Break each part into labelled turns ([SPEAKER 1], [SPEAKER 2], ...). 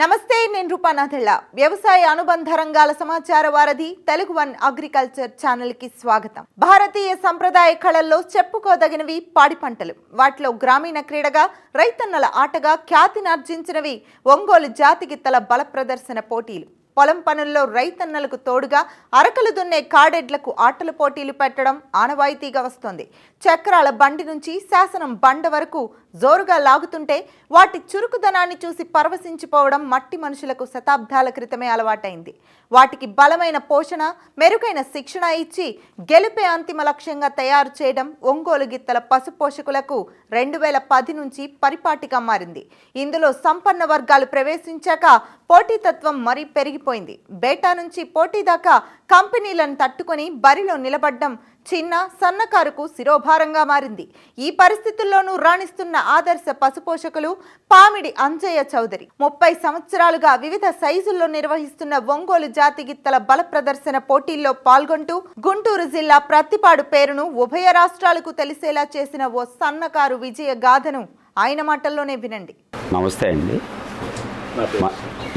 [SPEAKER 1] నమస్తే నేను శోభానాథెళ్ళ వ్యవసాయ అనుబంధ రంగాల సమాచార వారధి తెలుగు వన్ అగ్రికల్చర్ ఛానల్కి స్వాగతం. భారతీయ సంప్రదాయ కళల్లో చెప్పుకోదగినవి పాడి పంటలు. వాటిలో గ్రామీణ క్రీడగా రైతన్నల ఆటగా ఖ్యాతినార్జించినవి ఒంగోలు జాతి గిత్తల బల ప్రదర్శన పోటీలు. పొలం పనుల్లో రైతన్నలకు తోడుగా అరకలు దున్నే కాడెడ్లకు ఆటల పోటీలు పెట్టడం ఆనవాయితీగా వస్తోంది. చక్రాల బండి నుంచి శాసనం బండ వరకు జోరుగా లాగుతుంటే వాటి చురుకుదనాన్ని చూసి పరవశించిపోవడం మట్టి మనుషులకు శతాబ్దాల క్రితమే అలవాటైంది. వాటికి బలమైన పోషణ మెరుగైన శిక్షణ ఇచ్చి గెలిపే అంతిమ లక్ష్యంగా తయారు చేయడం ఒంగోలు గిత్తల పశు పోషకులకు రెండు వేల పది నుంచి పరిపాటిగా మారింది. ఇందులో సంపన్న వర్గాలు ప్రవేశించాక పోటీతత్వం మరీ పెరిగిపోయింది. బేటా నుంచి పోటీ దాకా కంపెనీలను తట్టుకొని బరిలో నిలబడ్డం చిన్న సన్నకారుకు శిరోభారంగా మారింది. ఈ పరిస్థితుల్లోనూ రాణిస్తున్న ఆదర్శ పశుపోషకులు పామిడి అంజయ్య చౌదరి. ముప్పై సంవత్సరాలుగా వివిధ సైజుల్లో నిర్వహిస్తున్న ఒంగోలు జాతి గిత్తల బల ప్రదర్శన పోటీల్లో పాల్గొంటూ గుంటూరు జిల్లా ప్రత్తిపాడు పేరును ఉభయ రాష్ట్రాలకు తెలిసేలా చేసిన ఓ సన్నకారు విజయ గాథను ఆయన మాటల్లోనే వినండి.
[SPEAKER 2] నమస్తే అండి.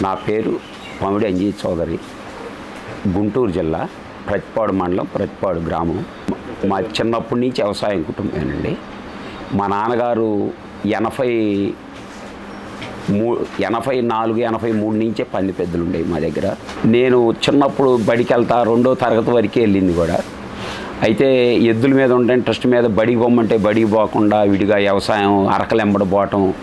[SPEAKER 2] నా పేరు పమిడి అంజీ చౌదరి. గుంటూరు జిల్లా. ప్రతిపాడు మండలం ప్రతిపాడు గ్రామం. మా చిన్నప్పటి నుంచి వ్యవసాయం కుటుంబమేనండి. మా నాన్నగారు ఎనభై మూ ఎనభై నాలుగు ఎనభై మూడు నుంచే పంది పెద్దలు ఉండేవి మా దగ్గర. నేను చిన్నప్పుడు బడికి వెళ్తా రెండో తరగతి వరకే వెళ్ళింది కూడా. అయితే ఎద్దుల మీద ఉండే ఇంట్రెస్ట్ మీద బడికి పోమంటే బడికి పోకుండా విడిగా వ్యవసాయం అరకలెంబడి పోవటం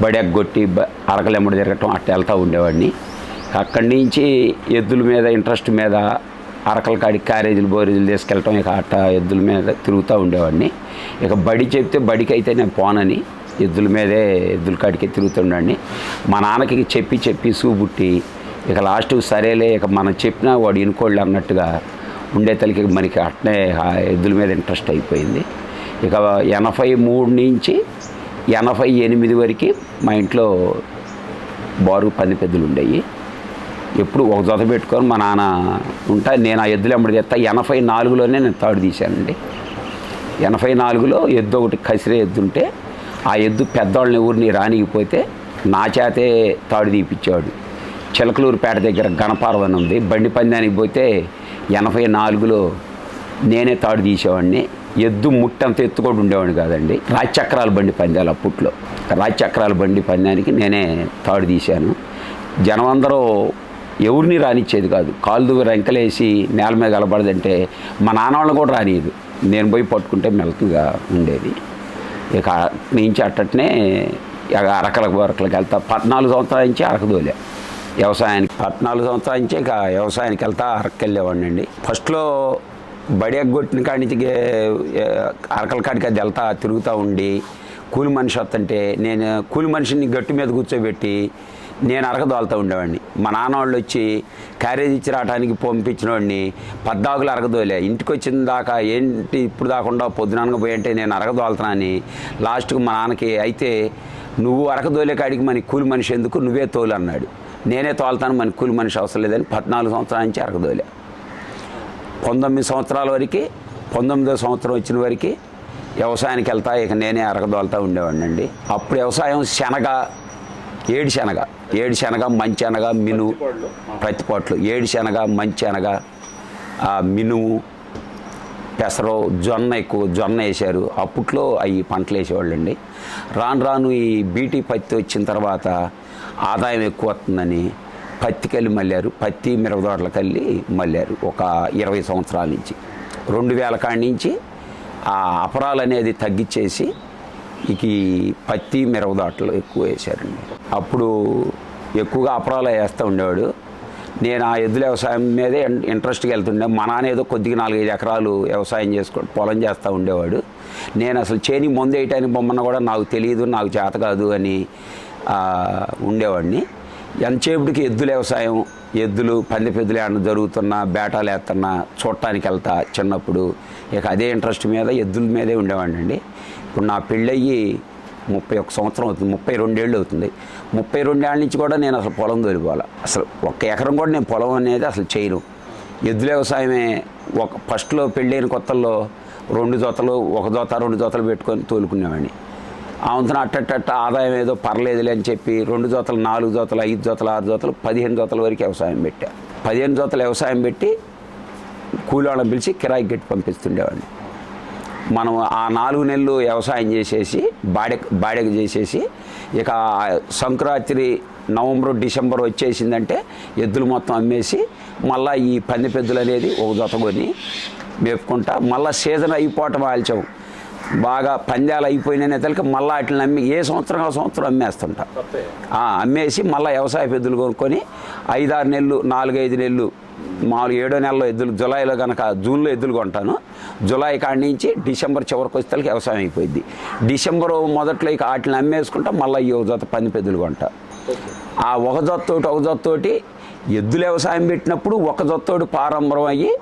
[SPEAKER 2] బడి ఎగ్గొట్టి బ- అరకలెంబడి తిరగటం అట్లా వెళ్తూ ఉండేవాడిని. అక్కడి నుంచి ఎద్దుల మీద ఇంట్రెస్ట్ మీద అరకల కాడికి క్యారేజీలు బోరేజీలు తీసుకెళ్ళటం ఇక అట్ట ఎద్దుల మీద తిరుగుతూ ఉండేవాడిని. ఇక బడి చెప్తే బడికి అయితే నేను పోనని ఎద్దుల మీదే ఎద్దుల కాడికి తిరుగుతుండండి మా నాన్నకి చెప్పి చెప్పి సూబుట్టి ఇక లాస్ట్ సరేలే ఇక మనం చెప్పినా వాడు ఇనుకోళ్ళు అన్నట్టుగా ఉండే తలకి మనకి అట్నే ఆ ఎద్దుల మీద ఇంట్రెస్ట్ అయిపోయింది. ఇక ఎనభై మూడు నుంచి ఎనభై ఎనిమిది వరకు మా ఇంట్లో బారు పంది పెద్దలు ఉండేవి. ఎప్పుడు ఒక జత పెట్టుకొని మా నాన్న ఉంటా నేను ఆ ఎద్దులు ఎంబడి చేస్తా. ఎనభై నాలుగులోనే నేను తాడు తీశానండి. ఎనభై నాలుగులో ఎద్దు ఒకటి కసిరే ఎద్దు ఉంటే ఆ ఎద్దు పెద్దవాళ్ళని ఊరిని రానిగిపోతే నా చేతే తాడు తీపిచ్చేవాడు. చిలకలూరుపేట దగ్గర గణపారం ఉంది. బండి పందానికి పోతే ఎనభై నాలుగులో నేనే తాడు తీసేవాడిని. ఎద్దు ముట్టంత ఎత్తు కూడా ఉండేవాడిని కాదండి. రాజచక్రాల బండి పందాలు అప్పట్లో. రాజచక్రాల బండి పందానికి నేనే తాడు తీశాను. జనం అందరూ ఎవరిని రానిచ్చేది కాదు. కాలు రెంకలేసి నేల మీద కలబడదంటే మా నాన్నవాళ్ళని కూడా రానియదు నేను పోయి పట్టుకుంటే మెలకుగా ఉండేది. ఇక నుంచి అట్టనే ఇక అరకలకు అరకలకు వెళ్తా. పద్నాలుగు సంవత్సరాల నుంచి అరకదోలే వ్యవసాయానికి పద్నాలుగు సంవత్సరాల నుంచి ఇక వ్యవసాయానికి వెళ్తా అరకు వెళ్ళేవాడిని అండి. ఫస్ట్లో బడి ఎగ్గొట్టిన కాడి నుంచి అరకల కాడికి అది వెళ్తా తిరుగుతూ ఉండి కూలి మనిషి వస్తుంటే నేను కూలి మనిషిని గట్టు మీద కూర్చోబెట్టి నేను అరకదోలుతూ ఉండేవాడిని. మా నాన్నవాళ్ళు వచ్చి క్యారేజ్ ఇచ్చి రావడానికి పంపించిన వాడిని పద్దాకులు అరగదోలే. ఇంటికి వచ్చిన దాకా ఏంటి ఇప్పుడు దాకుండా పొద్దుననగా పోయి అంటే నేను అరగదోలుతున్నా అని లాస్ట్కి మా నాన్నకి అయితే నువ్వు అరకదోలే కాడికి మన కూలి మనిషి ఎందుకు? నువ్వే తోలు అన్నాడు. నేనే తోలుతాను మన కూలి మనిషి అవసరం లేదని పద్నాలుగు సంవత్సరాల నుంచి అరకదోలే పంతొమ్మిది సంవత్సరాల వరకు పంతొమ్మిదో సంవత్సరం వచ్చిన వరకు వ్యవసాయానికి వెళ్తా ఇక నేనే అరగదోలుతూ ఉండేవాడిని అండి అప్పుడు వ్యవసాయం శనగ ఏడు శనగ. ఏడు శనగ మంచి అనగ మినువు ప్రతిపాట్లు ఏడు శనగ మంచి అనగ ఆ, పెసరు జొన్న ఎక్కువ జొన్న వేశారు. అప్పట్లో అవి పంటలు వేసేవాళ్ళండి. రాను రాను ఈ బీటీ పత్తి వచ్చిన తర్వాత ఆదాయం ఎక్కువ వస్తుందని పత్తికెళ్ళి మళ్ళారు. పత్తి మిరపదోటలకెళ్ళి మళ్ళారు. ఒక ఇరవై సంవత్సరాల నుంచి. రెండు వేల కాడి నుంచి ఆ అపరాలు అనేది తగ్గించేసి ఇక ఈ పత్తి మిరపదోటలు ఎక్కువ వేశారండి. అప్పుడు ఎక్కువగా అపరాలు వేస్తూ ఉండేవాడు. నేను ఆ ఎద్దుల వ్యవసాయం మీదే ఇంట్రెస్ట్గా వెళ్తుండే. మా నాన్న ఏదో కొద్దిగా నాలుగైదు ఎకరాలు వ్యవసాయం చేసుకో పొలం చేస్తూ ఉండేవాడు. నేను అసలు చేని ముందు వేయటానికి బొమ్మన్న కూడా నాకు తెలియదు నాకు చేత కాదు అని ఉండేవాడిని. ఎంతసేపటికి ఎద్దుల వ్యవసాయం ఎద్దులు పంది పెద్దులు ఏమన్నా జరుగుతున్నా బేటాలు వేస్తున్నా చూడటానికి వెళ్తా చిన్నప్పుడు. ఇక అదే ఇంట్రెస్ట్ మీద ఎద్దుల మీదే ఉండేవాడిని అండి. ఇప్పుడు నా పెళ్ళయ్యి ముప్పై ఒక సంవత్సరం అవుతుంది ముప్పై రెండేళ్ళు అవుతుంది. ముప్పై రెండేళ్ళ నుంచి కూడా నేను అసలు పొలం తోలిపోవాలి. అసలు ఒక్క ఎకరం కూడా నేను పొలం అనేది అసలు చేయను. ఎద్దుల వ్యవసాయమే ఒక ఫస్ట్లో పెళ్ళైన కొత్తల్లో రెండు జతలు ఒక జత రెండు జతలు పెట్టుకొని తోలుకునేవాడిని. ఆవంతన అట్టట్ట ఆదాయం ఏదో పర్లేదులే అని చెప్పి రెండు జతలు నాలుగు జతలు ఐదు జతలు ఆరు జతలు పదిహేను జతల వరకు వ్యవసాయం పెట్టా. పదిహేను జతలు వ్యవసాయం పెట్టి కూలోళ్ళని పిలిచి కిరాయి గట్టి పంపిస్తుండేవాడిని. మనం ఆ నాలుగు నెలలు వ్యవసాయం చేసేసి బాడె బాడెకు చేసేసి ఇక సంక్రాంతి నవంబర్ డిసెంబర్ వచ్చేసిందంటే ఎద్దులు మొత్తం అమ్మేసి మళ్ళీ ఈ పంది పెద్దులు అనేది ఒక జత కొని మేపుకుంటా మళ్ళీ సీజన్ అయిపోవటం ఆల్చాం బాగా పందాలు అయిపోయిన నెతలకి మళ్ళీ వాటిని అమ్మి ఏ సంవత్సరం ఆ సంవత్సరం అమ్మేస్తుంటా. ఆ, అమ్మేసి మళ్ళీ వ్యవసాయ పెద్దలు కొనుక్కొని ఐదారు నెలలు నాలుగైదు నెలలు మామూలు ఏడో నెలలో ఎద్దులు జులైలో కనుక జూన్లో ఎద్దులు కొంటాను. జులై కాడి నుంచి డిసెంబర్ చివరికి వచ్చేసరికి వ్యవసాయం అయిపోయింది. డిసెంబర్ మొదట్లో ఇక వాటిని అమ్మేసుకుంటా మళ్ళీ ఈ ఒక జత పంది పెద్దలు కొంటా. ఆ ఒక జొత్తోటి ఒక జొత్తోటి ఎద్దులు వ్యవసాయం పెట్టినప్పుడు ఒక జొత్తోటి ప్రారంభం అయ్యి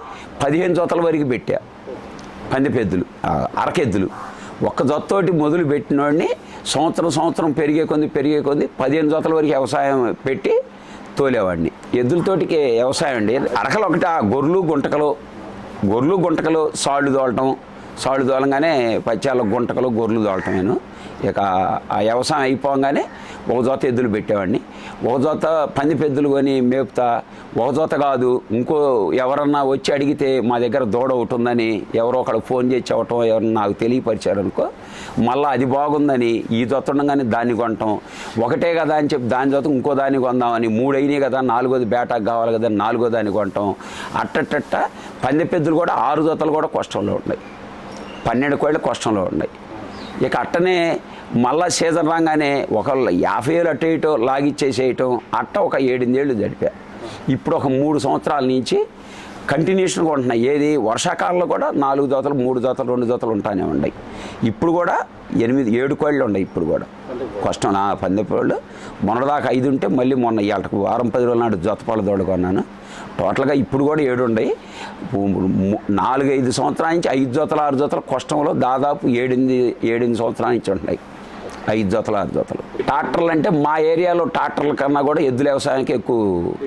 [SPEAKER 2] పదిహేను జొత్తల వరకు పెట్టా. పందిపెద్దులు అరకెద్దులు. ఒక్క జొత్తోటి మొదలు పెట్టినోడిని సంవత్సరం సంవత్సరం పెరిగే కొంది పెరిగే కొంది పదిహేను జొత్తల వరకు వ్యవసాయం పెట్టి తోలేవాడిని. ఎద్దులతోటికి వ్యవసాయం అండి. అరకలు ఒకటి ఆ గొర్రెలు గుంటకలు గొర్రెలు గుంటకలు సాళ్ళు తోలటం సాళ్ళు దోలంగానే పచ్చాల గుంటకలు గొర్రెలు తోలటం నేను ఇక ఆ వ్యవసాయం అయిపోగానే ఒక జోత ఎద్దులు పెట్టేవాడిని. ఒక జోత పంది పెద్దలు కొని మేపుతా ఒక జోత కాదు ఇంకో ఎవరన్నా వచ్చి అడిగితే మా దగ్గర దూడ ఒకటి ఉందని ఎవరో ఒకడు ఫోన్ చేసి చెప్పటం ఎవరన్నా నాకు తెలియపరిచారనుకో మళ్ళీ అది బాగుందని ఈ జొత్త ఉండగానే దాన్ని కొనటం ఒకటే కదా అని చెప్పి దాని జొత్త ఇంకో దాన్ని కొందామని మూడు కదా నాలుగోది బేటాకు కావాలి కదా నాలుగో దాన్ని కొనటం అట్టట్టట్ట పంది పెద్దలు కూడా ఆరు జొతలు కూడా కష్టంలో ఉన్నాయి. పన్నెండు కోళ్ళు కష్టంలో ఉన్నాయి. ఇక అట్టనే మళ్ళా సీజన్ రాగానే ఒకళ్ళు యాభై ఏళ్ళు అటు ఇటు లాగిచ్చేసేయటం అట్ట ఒక ఏడెనిమిదేళ్ళు జరిపా ఇప్పుడు ఒక మూడు సంవత్సరాల నుంచి కంటిన్యూషన్గా ఉంటున్నాయి. ఏది? వర్షాకాలంలో కూడా నాలుగు జతలు మూడు జతలు రెండు జతలు ఉంటానే ఉన్నాయి ఇప్పుడు కూడా ఎనిమిది ఏడు కోళ్ళు ఉన్నాయి ఇప్పుడు కూడా. కష్టం. నా పందిపోళ్ళు మొన్నదాకా ఐదు ఉంటే మళ్ళీ మొన్న ఇవాళకు వారం పది రోజుల నాడు జతపాలు దోడుకున్నాను టోటల్గా ఇప్పుడు కూడా ఏడు ఉన్నాయి ము- నాలుగైదు సంవత్సరాల నుంచి ఐదు జతలు ఆరు జతలు కష్టంలో దాదాపు ఏడెనిమిది ఏడెనిమిది సంవత్సరాల నుంచి ఉన్నాయి ఐదు జతలు ఆరు జతలు. ట్రాక్టర్లు అంటే మా ఏరియాలో ట్రాక్టర్ల కన్నా కూడా ఎద్దుల వ్యవసాయానికి ఎక్కువ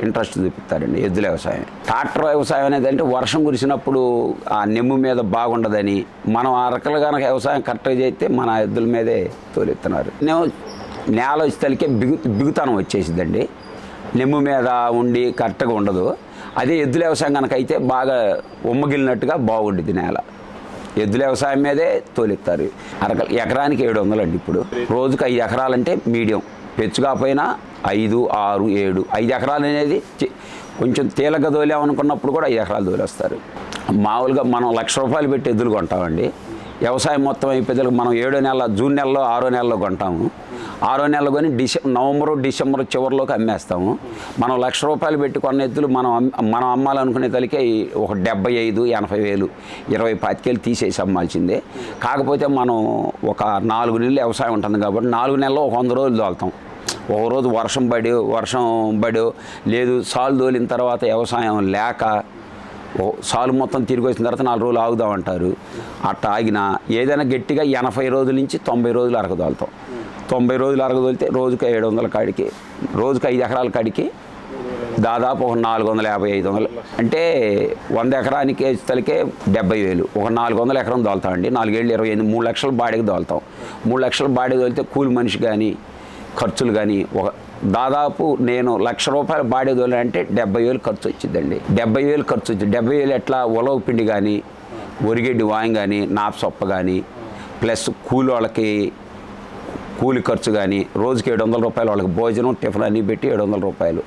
[SPEAKER 2] ఇంట్రెస్ట్ చూపిస్తారండి ఎద్దుల వ్యవసాయం. ట్రాక్టర్ వ్యవసాయం అనేది అంటే వర్షం కురిసినప్పుడు ఆ నెమ్ము మీద బాగుండదని మనం ఆ రకాల కనుక వ్యవసాయం కరెక్ట్గా చేస్తే మన ఎద్దుల మీదే తోలెత్తున్నారు నేను నేల వచ్చేసరికి బిగు బిగుతనం వచ్చేసిందండి నెమ్ము మీద ఉండి కరెక్ట్గా ఉండదు. అదే ఎద్దుల వ్యవసాయం కనుక అయితే బాగా ఉమ్మగిలినట్టుగా బాగుండిద్ది నేల. ఎద్దుల వ్యవసాయం మీదే తోలిస్తారు. అరక ఎకరానికి ఏడు వందలు అండి ఇప్పుడు. రోజుకి ఐదు ఎకరాలంటే మీడియం. పెచ్చు కాకపోయినా ఐదు ఆరు ఏడు. ఐదు ఎకరాలు అనేది కొంచెం తేలిక తోలేమనుకున్నప్పుడు కూడా ఐదు ఎకరాలు తోలేస్తారు. మామూలుగా మనం లక్ష రూపాయలు పెట్టి ఎద్దులు కొంటామండి. వ్యవసాయం మొత్తం అయిపోతే మనం ఏడో నెల జూన్ నెలలో ఆరో నెలలో కొంటాము. ఆరో నెలలు కొని డిసె నవంబరు డిసెంబర్ చివరిలోకి అమ్మేస్తాము. మనం లక్ష రూపాయలు పెట్టి కొన్న ఎద్దులు మనం మనం అమ్మాలనుకునే తలికే ఒక డెబ్బై ఐదు ఎనభై వేలు ఇరవై పాతికేలు తీసేసి అమ్మాల్సిందే. కాకపోతే మనం ఒక నాలుగు నెలలు వ్యవసాయం ఉంటుంది కాబట్టి నాలుగు నెలలు ఒక వంద రోజులు తోలుతాం ఒక రోజు వర్షం పడి వర్షం పడి లేదు సాలు తోలిన తర్వాత వ్యవసాయం లేక ఓ సాలు మొత్తం తిరిగి వచ్చిన తర్వాత నాలుగు రోజులు ఆగుదాం అంటారు. అట్ట ఆగిన ఏదైనా గట్టిగా ఎనభై రోజుల నుంచి తొంభై రోజులు అరగదోలుతాం తొంభై రోజులు అరగదొలితే రోజుకి ఏడు వందల కాడికి రోజుకి ఐదు ఎకరాల కాడికి దాదాపు ఒక నాలుగు వందల యాభై ఐదు వందలు. అంటే వంద ఎకరానికి తలకే డెబ్బై వేలు. ఒక నాలుగు వందల ఎకరం దోలుతామండి. నాలుగేళ్ళు ఇరవై ఎనిమిది మూడు లక్షల బాడీకి దోలుతాం. మూడు లక్షల బాడీ దోలితే కూలి మనిషి కానీ ఖర్చులు కానీ ఒక దాదాపు నేను లక్ష రూపాయల బాడీ దోలంటే డెబ్బై వేలు ఖర్చు వచ్చిందండి డెబ్బై వేలు ఖర్చు వచ్చింది డెబ్బై వేలు ఎట్లా ఉలవ పిండి కానీ ఒరిగెడ్డి వాయం కానీ నాపసొప్ప కానీ ప్లస్ కూలి వాళ్ళకి కూలి ఖర్చు కానీ రోజుకి ఏడు వందల రూపాయలు వాళ్ళకి భోజనం టిఫిన్ అన్నీ పెట్టి ఏడు వందల రూపాయలు.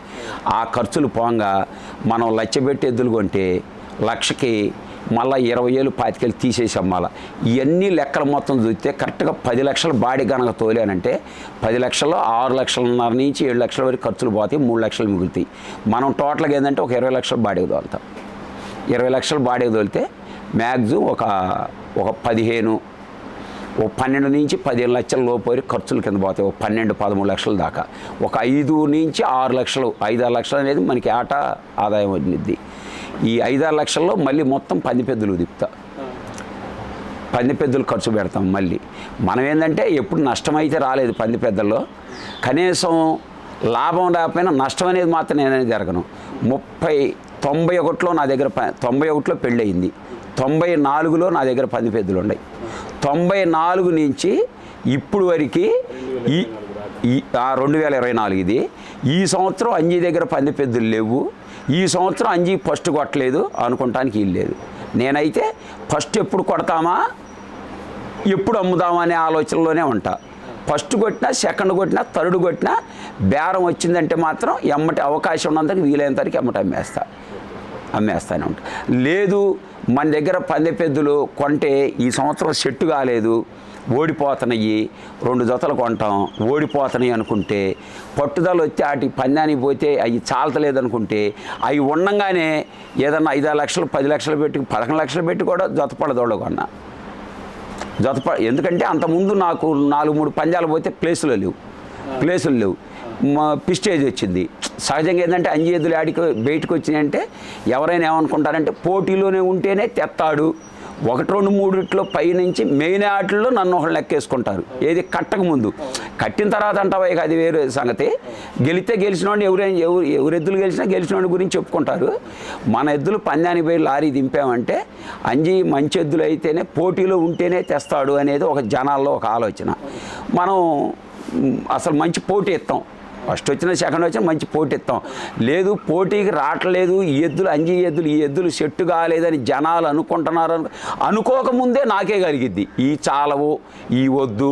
[SPEAKER 2] ఆ ఖర్చులు పోగా మనం లచ్చ పెట్టి ఎద్దులు కొంటే లక్షకి మళ్ళీ ఇరవై ఏళ్ళు పాతికేళ్ళు తీసేసి అమ్మాల. ఇవన్నీ లెక్కలు మొత్తం చూస్తే కరెక్ట్గా పది లక్షలు బాడీ కనుక తోలానంటే పది లక్షల్లో ఆరు లక్షలన్నర నుంచి ఏడు లక్షల వరకు ఖర్చులు పోతాయి మూడు లక్షలు మిగులుతాయి. మనం టోటల్గా ఏంటంటే ఒక ఇరవై లక్షలు బాడీకి తోలుతాం. ఇరవై లక్షలు బాడీకి తోలితే మ్యాక్సిమం ఒక ఒక పదిహేను ఓ పన్నెండు నుంచి పదిహేను లక్షల లోపు వరకు ఖర్చుల కింద పోతాయి. ఒక పన్నెండు పదమూడు లక్షల దాకా. ఒక ఐదు నుంచి ఆరు లక్షలు ఐదు ఆరు లక్షలు అనేది మనకి ఆట ఆదాయం వచ్చింది. ఈ ఐదారు లక్షల్లో మళ్ళీ మొత్తం పంది పెద్దలు దిప్తా పంది పెద్దలు ఖర్చు పెడతాం మళ్ళీ. మనం ఏంటంటే ఎప్పుడు నష్టం అయితే రాలేదు పంది పెద్దల్లో. కనీసం లాభం రాకపోయినా నష్టం అనేది మాత్రం నేననేది జరగను. ముప్పై తొంభై ఒకటిలో నా దగ్గర ప- తొంభై ఒకటిలో పెళ్ళయింది. తొంభై నాలుగులో నా దగ్గర పంది పెద్దలు ఉన్నాయి. తొంభై నాలుగు నుంచి ఇప్పుడు వరకు ఈ ఈ రెండు వేల ఇరవై నాలుగు ఇది. ఈ సంవత్సరం అంజీ దగ్గర పంది పెద్దలు లేవు. ఈ సంవత్సరం అంజీ ఫస్ట్ కొట్టలేదు అనుకుంటానికి వీలు లేదు. నేనైతే ఫస్ట్ ఎప్పుడు కొడతామా? ఎప్పుడు అమ్ముదామా అనే ఆలోచనలోనే ఉంటా. ఫస్ట్ కొట్టినా సెకండ్ కొట్టినా థర్డ్ కొట్టినా బేరం వచ్చిందంటే మాత్రం ఎమ్మటి అవకాశం ఉన్నంతకి వీలైనంత ఎమ్మటం ఎమ్మటి అమ్మేస్తానే ఉంటాం లేదు మన దగ్గర పందెపెద్దులు కొంటే ఈ సంవత్సరం సెట్టు కాలేదు ఓడిపోతున్నాయి రెండు జతలు కొంటాం ఓడిపోతున్నాయి అనుకుంటే పట్టుదల వచ్చి వాటి పందానికి పోతే అవి చాలతలేదు అనుకుంటే అవి ఉండంగానే ఏదన్నా ఐదారు లక్షలు పది లక్షలు పెట్టి పదకొండు లక్షలు పెట్టి కూడా జత పడదోళ్ళు కొన్నా. జతప ఎందుకంటే అంతకుముందు నాకు నాలుగు మూడు పంజాలు పోతే ప్లేసులు లేవు. ప్లేసులు లేవు. మా పిస్టేజ్ వచ్చింది. సహజంగా ఏంటంటే అంజేదులు ఆడికి బయటకు వచ్చినాయంటే ఎవరైనా ఏమనుకుంటారంటే పోటీలోనే ఉంటేనే తెత్తాడు. ఒకటి రెండు మూడిట్లో పైనుంచి మెయిన్ ఆటల్లో నన్ను ఒకళ్ళు లెక్కేసుకుంటారు. ఏది కట్టక ముందు. కట్టిన తర్వాత అంటావా ఇక అది వేరే సంగతి. గెలిస్తే గెలిచిన వాడిని ఎవరైనా ఎవరు ఎవరు ఎద్దులు గెలిచినా గెలిచిన వాడి గురించి చెప్పుకుంటారు. మన ఎద్దులు పందానికి పోయి లారీ దింపామంటే అంజీ మంచి ఎద్దులు అయితేనే పోటీలో ఉంటేనే తెస్తాడు అనేది ఒక జనాల్లో ఒక ఆలోచన. మనం అసలు మంచి పోటీ ఇస్తాం ఫస్ట్ వచ్చిన సెకండ్ వచ్చిన మంచి పోటీ ఇస్తాం. లేదు పోటీకి రావట్లేదు ఈ ఎద్దులు అంజీ ఎద్దులు ఈ ఎద్దులు సెట్టు కాలేదని జనాలు అనుకుంటున్నారు అనుకోకముందే నాకే కలిగిద్ది. ఈ చాలవు ఈ వద్దు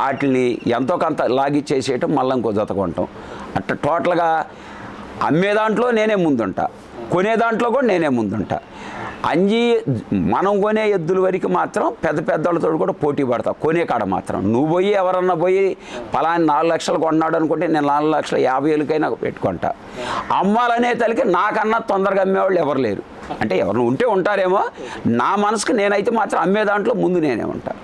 [SPEAKER 2] వాటిని ఎంతో కొంత లాగిచ్చేసేయటం మళ్ళీ ఇంకో జతకుంటాం అట్లా టోటల్గా అమ్మే దాంట్లో నేనే ముందుంటా. కొనే దాంట్లో కూడా నేనే ముందుంటా. అంజీ మనం కొనే ఎద్దుల వరకు మాత్రం పెద్ద పెద్దలతో కూడా పోటీ పడతా. కొనే కాడ మాత్రం. నువ్వు పోయి ఎవరన్నా పోయి పలాని నాలుగు లక్షలు కొన్నాడు అనుకుంటే నేను నాలుగు లక్షల యాభై వేలకైనా పెట్టుకుంటా. అమ్మాలనే తల్లికి నాకన్నా తొందరగా అమ్మేవాళ్ళు ఎవరు లేరు. అంటే ఎవరు ఉంటే ఉంటారేమో. నా మనసుకు నేనైతే మాత్రం అమ్మే దాంట్లో ముందు నేనే ఉంటాను